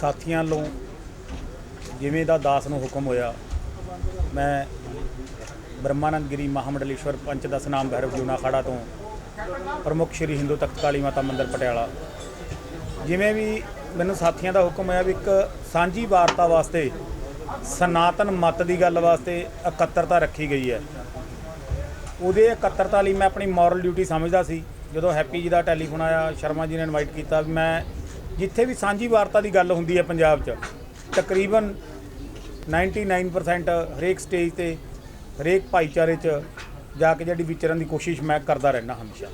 ਸਾਥੀਆਂ ਵੱਲੋਂ ਜਿਵੇਂ ਦਾ ਦਾਸ ਨੂੰ ਹੁਕਮ ਹੋਇਆ, ਮੈਂ ਬ੍ਰਹਮਾਨੰਦਗਿਰੀ ਮਹਾਮੰਡਲੇਸ਼ਵਰ ਪੰਚ ਦਸ ਨਾਮ ਭੈਰਵ ਜੂਨਾ ਅਖਾੜਾ ਤੋਂ ਪ੍ਰਮੁੱਖ ਸ਼੍ਰੀ ਹਿੰਦੂ ਤਖਤ ਕਾਲੀ ਮਾਤਾ ਮੰਦਿਰ ਪਟਿਆਲਾ। ਜਿਵੇਂ ਵੀ ਮੈਨੂੰ ਸਾਥੀਆਂ ਦਾ ਹੁਕਮ ਹੋਇਆ ਵੀ ਇੱਕ ਸਾਂਝੀ ਵਾਰਤਾ ਵਾਸਤੇ, ਸਨਾਤਨ ਮਤ ਦੀ ਗੱਲ ਵਾਸਤੇ ਇਕੱਤਰਤਾ ਰੱਖੀ ਗਈ ਹੈ। ਉਹਦੇ ਇਕੱਤਰਤਾ ਲਈ ਮੈਂ ਆਪਣੀ ਮੋਰਲ ਡਿਊਟੀ ਸਮਝਦਾ ਸੀ। ਜਦੋਂ ਹੈਪੀ ਜੀ ਦਾ ਟੈਲੀਫੋਨ ਆਇਆ, ਸ਼ਰਮਾ ਜੀ ਨੇ ਇਨਵਾਈਟ ਕੀਤਾ ਵੀ ਮੈਂ ਜਿੱਥੇ ਵੀ ਸਾਂਝੀ ਵਾਰਤਾ ਦੀ ਗੱਲ ਹੁੰਦੀ ਹੈ ਪੰਜਾਬ 'ਚ, ਤਕਰੀਬਨ 99% ਹਰੇਕ ਸਟੇਜ ਤੇ, ਹਰੇਕ ਭਾਈਚਾਰੇ 'ਚ ਜਾ ਕੇ ਜਿਹੜੀ ਵਿਚਰਨ ਦੀ ਕੋਸ਼ਿਸ਼ ਮੈਂ ਕਰਦਾ ਰਹਿਣਾ ਹਮੇਸ਼ਾ।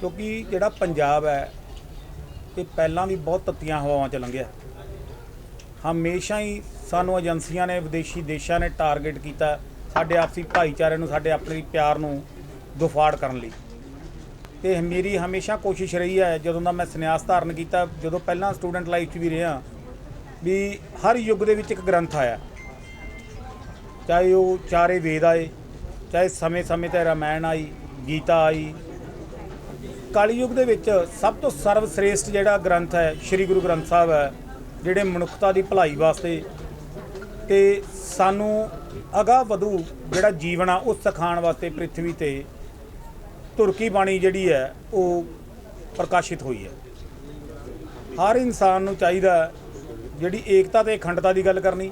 ਕਿਉਂਕਿ ਜਿਹੜਾ ਪੰਜਾਬ ਹੈ, ਇਹ ਪਹਿਲਾਂ ਵੀ ਬਹੁਤ ਤੱਤੀਆਂ ਹਵਾਵਾਂ 'ਚ ਲੰਘਿਆ। ਹਮੇਸ਼ਾ ਹੀ ਸਾਨੂੰ ਏਜੰਸੀਆਂ ਨੇ, ਵਿਦੇਸ਼ੀ ਦੇਸ਼ਾਂ ਨੇ ਟਾਰਗੇਟ ਕੀਤਾ ਸਾਡੇ ਆਪਸੀ ਭਾਈਚਾਰੇ ਨੂੰ, ਸਾਡੇ ਆਪਣੇ ਪਿਆਰ ਨੂੰ ਦੁਫਾੜ ਕਰਨ ਲਈ। ਤੇ ਮੇਰੀ ਹਮੇਸ਼ਾ ਕੋਸ਼ਿਸ਼ ਰਹੀ ਹੈ, ਜਦੋਂ ਦਾ ਮੈਂ ਸੰਨਿਆਸ ਧਾਰਨ ਕੀਤਾ, ਜਦੋਂ ਪਹਿਲਾਂ ਸਟੂਡੈਂਟ ਲਾਈਫ 'ਚ ਵੀ ਰਿਹਾ, ਵੀ ਹਰ ਯੁੱਗ ਦੇ ਵਿੱਚ ਇੱਕ ਗ੍ਰੰਥ ਆਇਆ। ਚਾਹੇ ਉਹ ਚਾਰੇ ਵੇਦ ਆਏ, ਚਾਹੇ ਸਮੇਂ-ਸਮੇਂ ਤੇ ਰਾਮਾਇਣ ਆਈ, ਗੀਤਾ ਆਈ ਕਾਲੀ ਯੁੱਗ ਦੇ ਵਿੱਚ ਸਭ ਤੋਂ ਸਰਵਸ੍ਰੇਸ਼ਟ ਜਿਹੜਾ ਗ੍ਰੰਥ ਹੈ, ਸ੍ਰੀ ਗੁਰੂ ਗ੍ਰੰਥ ਸਾਹਿਬ ਹੈ, ਜਿਹੜੇ ਮਨੁੱਖਤਾ ਦੀ ਭਲਾਈ ਵਾਸਤੇ ਤੇ ਸਾਨੂੰ ਅਗਾ ਵਧੂ ਜਿਹੜਾ ਜੀਵਨ ਆ, ਉਹ ਸਿਖਾਉਣ ਵਾਸਤੇ ਪ੍ਰithvi ਤੇ ਤੁਰਕੀ ਬਾਣੀ ਜਿਹੜੀ ਹੈ, ਉਹ ਪ੍ਰਕਾਸ਼ਿਤ ਹੋਈ ਹੈ। ਹਰ ਇਨਸਾਨ ਨੂੰ ਚਾਹੀਦਾ ਜਿਹੜੀ ਏਕਤਾ ਤੇ ਅਖੰਡਤਾ ਦੀ ਗੱਲ ਕਰਨੀ,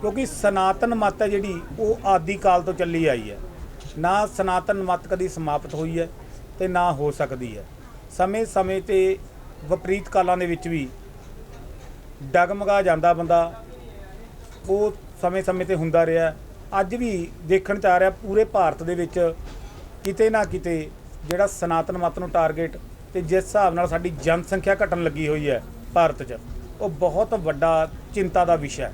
ਕਿਉਂਕਿ ਸਨਾਤਨ ਮਤ ਹੈ ਜਿਹੜੀ, ਉਹ ਆਦਿ ਕਾਲ ਤੋਂ ਚੱਲੀ ਆਈ ਹੈ। ਨਾ ਸਨਾਤਨ ਮਤ ਕਦੀ ਸਮਾਪਤ ਹੋਈ ਹੈ ਤੇ ਨਾ ਹੋ ਸਕਦੀ ਹੈ। ਸਮੇਂ-ਸਮੇਂ ਤੇ ਵਿਪਰੀਤ ਕਾਲਾਂ ਦੇ ਵਿੱਚ ਵੀ ਡਗਮਗਾ ਜਾਂਦਾ ਬੰਦਾ, ਉਹ ਸਮੇਂ-ਸਮੇਂ ਤੇ ਹੁੰਦਾ ਰਿਹਾ। ਅੱਜ ਵੀ ਦੇਖਣ ਚ ਆ ਰਿਹਾ, ਪੂਰੇ ਭਾਰਤ ਦੇ ਵਿੱਚ ਕਿਤੇ ਨਾ ਕਿਤੇ ਜਿਹੜਾ ਸਨਾਤਨ ਮਤ ਨੂੰ ਟਾਰਗੇਟ ਤੇ ਜਿਸ ਹਿਸਾਬ ਨਾਲ ਸਾਡੀ ਜਨਸੰਖਿਆ ਘਟਣ ਲੱਗੀ ਹੋਈ ਹੈ ਭਾਰਤ 'ਚ, ਉਹ ਬਹੁਤ ਵੱਡਾ ਚਿੰਤਾ ਦਾ ਵਿਸ਼ਾ ਹੈ।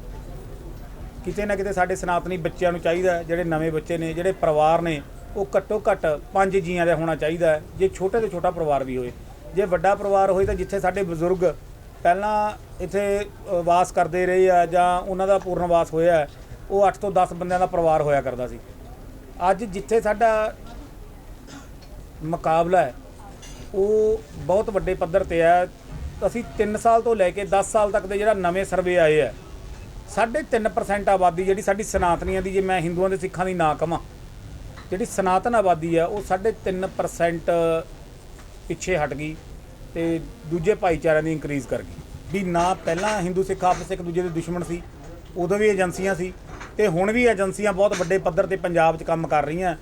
ਕਿਤੇ ਨਾ ਕਿਤੇ ਸਾਡੇ ਸਨਾਤਨੀ ਬੱਚਿਆਂ ਨੂੰ ਚਾਹੀਦਾ ਜਿਹੜੇ ਨਵੇਂ ਬੱਚੇ ਨੇ, ਜਿਹੜੇ ਪਰਿਵਾਰ ਨੇ, ਉਹ ਘੱਟੋ ਘੱਟ ਪੰਜ ਜੀਆਂ ਦਾ ਹੋਣਾ ਚਾਹੀਦਾ ਜੇ ਛੋਟੇ ਤੋਂ ਛੋਟਾ ਪਰਿਵਾਰ ਵੀ ਹੋਏ ਜੇ ਵੱਡਾ ਪਰਿਵਾਰ ਹੋਏ ਤਾਂ ਜਿੱਥੇ ਸਾਡੇ ਬਜ਼ੁਰਗ ਪਹਿਲਾਂ ਇੱਥੇ ਵਾਸ ਕਰਦੇ ਰਹੇ ਆ ਜਾਂ ਉਹਨਾਂ ਦਾ ਪੂਰਨ ਵਾਸ ਹੋਇਆ ਉਹ 8 ਤੋਂ 10 ਬੰਦਿਆਂ ਦਾ ਪਰਿਵਾਰ ਹੋਇਆ ਕਰਦਾ ਸੀ। ਅੱਜ ਜਿੱਥੇ ਸਾਡਾ ਮੁਕਾਬਲਾ ਹੈ। ਉਹ ਬਹੁਤ ਵੱਡੇ ਪੱਧਰ ਤੇ ਹੈ। ਅਸੀਂ 3 ਸਾਲ ਤੋਂ ਲੈ ਕੇ 10 ਸਾਲ ਤੱਕ ਦੇ ਜਿਹੜਾ ਨਵੇਂ ਸਰਵੇ ਆਏ ਆ ਸਾਢੇ ਤਿੰਨ ਪਰਸੈਂਟ ਆਬਾਦੀ ਜਿਹੜੀ ਸਾਡੀ ਸਨਾਤਨੀਆਂ ਦੀ, ਜੇ ਮੈਂ ਹਿੰਦੂਆਂ ਦੇ ਸਿੱਖਾਂ ਦੀ ਨਾ ਕਵਾਂ, ਜਿਹੜੀ ਸਨਾਤਨ ਆਬਾਦੀ ਆ ਉਹ ਸਾਢੇ ਤਿੰਨ ਪਰਸੈਂਟ ਪਿੱਛੇ ਹਟ ਗਈ ਤੇ ਦੂਜੇ ਭਾਈਚਾਰਿਆਂ ਦੀ ਇਨਕਰੀਜ਼ ਕਰ ਗਈ। ਵੀ ਨਾ ਪਹਿਲਾਂ ਹਿੰਦੂ ਸਿੱਖ, ਆਪਸ 'ਚ ਇੱਕ ਦੂਜੇ ਦੇ ਦੁਸ਼ਮਣ ਸੀ, ਉਦੋਂ ਵੀ ਏਜੰਸੀਆਂ ਸੀ ਤੇ ਹੁਣ ਵੀ ਏਜੰਸੀਆਂ ਬਹੁਤ ਵੱਡੇ ਪੱਧਰ ਤੇ ਪੰਜਾਬ 'ਚ ਕੰਮ ਕਰ ਰਹੀਆਂ।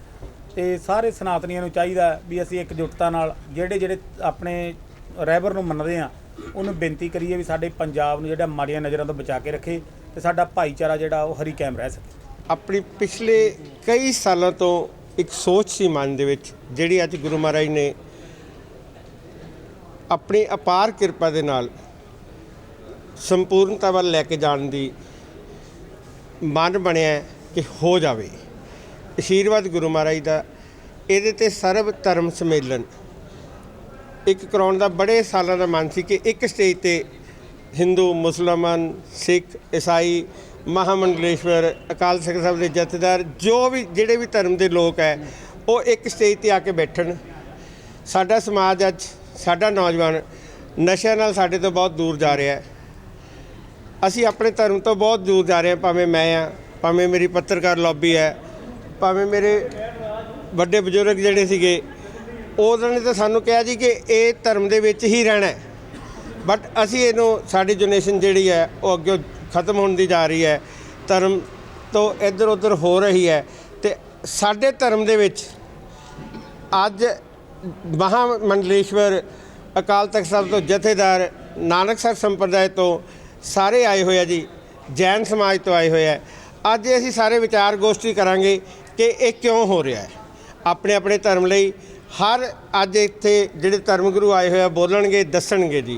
ਤੇ ਸਾਰੇ ਸਨਾਤਨੀਆਂ ਨੂੰ ਚਾਹੀਦਾ ਵੀ ਅਸੀਂ ਇਕਜੁੱਟਤਾ ਨਾਲ ਜਿਹੜੇ ਜਿਹੜੇ ਆਪਣੇ ਰਹਿਬਰ ਨੂੰ ਮੰਨਦੇ ਆ ਉਹਨੂੰ ਬੇਨਤੀ ਕਰੀਏ ਵੀ ਸਾਡੇ ਪੰਜਾਬ ਨੂੰ ਜਿਹੜਾ ਮਾੜੀਆਂ ਨਜ਼ਰਾਂ ਤੋਂ ਬਚਾ ਕੇ ਰੱਖੇ ਤੇ ਸਾਡਾ ਭਾਈਚਾਰਾ ਜਿਹੜਾ ਉਹ ਹਰੀ ਕਾਇਮ ਰਹਿ ਸਕੇ। ਆਪਣੀ ਪਿਛਲੇ ਕਈ ਸਾਲਾਂ ਤੋਂ ਇੱਕ ਸੋਚ ਸੀ ਮਨ ਦੇ ਵਿੱਚ, ਜਿਹੜੀ ਅੱਜ ਗੁਰੂ ਮਹਾਰਾਜ ਨੇ ਆਪਣੀ ਅਪਾਰ ਕਿਰਪਾ ਦੇ ਨਾਲ ਸੰਪੂਰਨਤਾ ਵੱਲ ਲੈ ਕੇ ਜਾਣ ਦੀ ਮਨ ਬਣਿਆ ਕਿ ਹੋ ਜਾਵੇ। ਅਸ਼ੀਰਵਾਦ ਗੁਰੂ ਮਹਾਰਾਜ ਦਾ, ਇਹਦੇ ਤੇ ਸਰਬ ਧਰਮ ਸਮੇਲਨ। ਇੱਕ ਕਰਾਉਣ ਦਾ ਬੜੇ ਸਾਲਾਂ ਦਾ ਮਨ ਸੀ ਕਿ ਇੱਕ ਸਟੇਜ ਤੇ ਹਿੰਦੂ ਮੁਸਲਮਾਨ ਸਿੱਖ ਈਸਾਈ ਮਹਾਮੰਡਲੇਸ਼ਵਰ ਅਕਾਲ ਤਖਤ ਸਾਹਿਬ ਦੇ ਜਥੇਦਾਰ, ਜੋ ਵੀ, ਜਿਹੜੇ ਵੀ ਧਰਮ ਦੇ ਲੋਕ ਹੈ, ਉਹ ਇੱਕ ਸਟੇਜ ਤੇ ਆ ਕੇ ਬੈਠਣ। ਸਾਡਾ ਸਮਾਜ ਅੱਜ, ਸਾਡਾ ਨੌਜਵਾਨ ਨਸ਼ਿਆਂ ਨਾਲ ਸਾਡੇ ਤੋਂ ਬਹੁਤ ਦੂਰ ਜਾ ਰਿਹਾ ਹੈ। ਅਸੀਂ ਆਪਣੇ ਧਰਮ ਤੋਂ ਬਹੁਤ ਦੂਰ ਜਾ ਰਹੇ ਹਾਂ, ਭਾਵੇਂ ਮੈਂ ਆ ਭਾਵੇਂ ਮੇਰੀ ਪੱਤਰਕਾਰ ਲੌਬੀ ਹੈ ਭਾਵੇਂ ਮੇਰੇ ਵੱਡੇ ਬਜ਼ੁਰਗ ਜਿਹੜੇ ਸੀਗੇ, ਉਹਨਾਂ ਨੇ ਤਾਂ ਸਾਨੂੰ ਕਿਹਾ ਜੀ ਕਿ ਇਹ ਧਰਮ ਦੇ ਵਿੱਚ ਹੀ ਰਹਿਣਾ ਹੈ। ਬਟ ਅਸੀਂ ਇਹਨੂੰ, ਸਾਡੀ ਜਨਰੇਸ਼ਨ ਜਿਹੜੀ ਹੈ, ਉਹ ਅੱਗੇ ਖਤਮ ਹੋਣ ਦੀ ਜਾ ਰਹੀ ਹੈ। ਧਰਮ ਤੋਂ ਇੱਧਰ ਉੱਧਰ ਹੋ ਰਹੀ ਹੈ ਤੇ ਸਾਡੇ ਧਰਮ ਦੇ ਵਿੱਚ ਅੱਜ ਮਹਾਮੰਡਲੇਸ਼ਵਰ ਅਕਾਲ ਤਖਤ ਸਾਹਿਬ ਤੋਂ ਜਥੇਦਾਰ ਨਾਨਕ ਨਾਨਕਸਰ ਸੰਪਰਦਾਇ ਤੋਂ ਸਾਰੇ ਆਏ ਹੋਏ ਆ ਜੀ, ਜੈਨ ਸਮਾਜ ਤੋਂ ਆਏ ਹੋਏ ਆ। ਅੱਜ ਅਸੀਂ ਸਾਰੇ ਵਿਚਾਰ ਗੋਸ਼ਟੀ ਕਰਾਂਗੇ। ਕਿ ਇਹ ਕਿਉਂ ਹੋ ਰਿਹਾ ਹੈ? ਆਪਣੇ ਆਪਣੇ ਧਰਮ ਲਈ ਹਰ ਅੱਜ ਇੱਥੇ ਜਿਹੜੇ ਧਰਮ ਗੁਰੂ ਆਏ ਹੋਏ ਆ, ਬੋਲਣਗੇ, ਦੱਸਣਗੇ ਜੀ।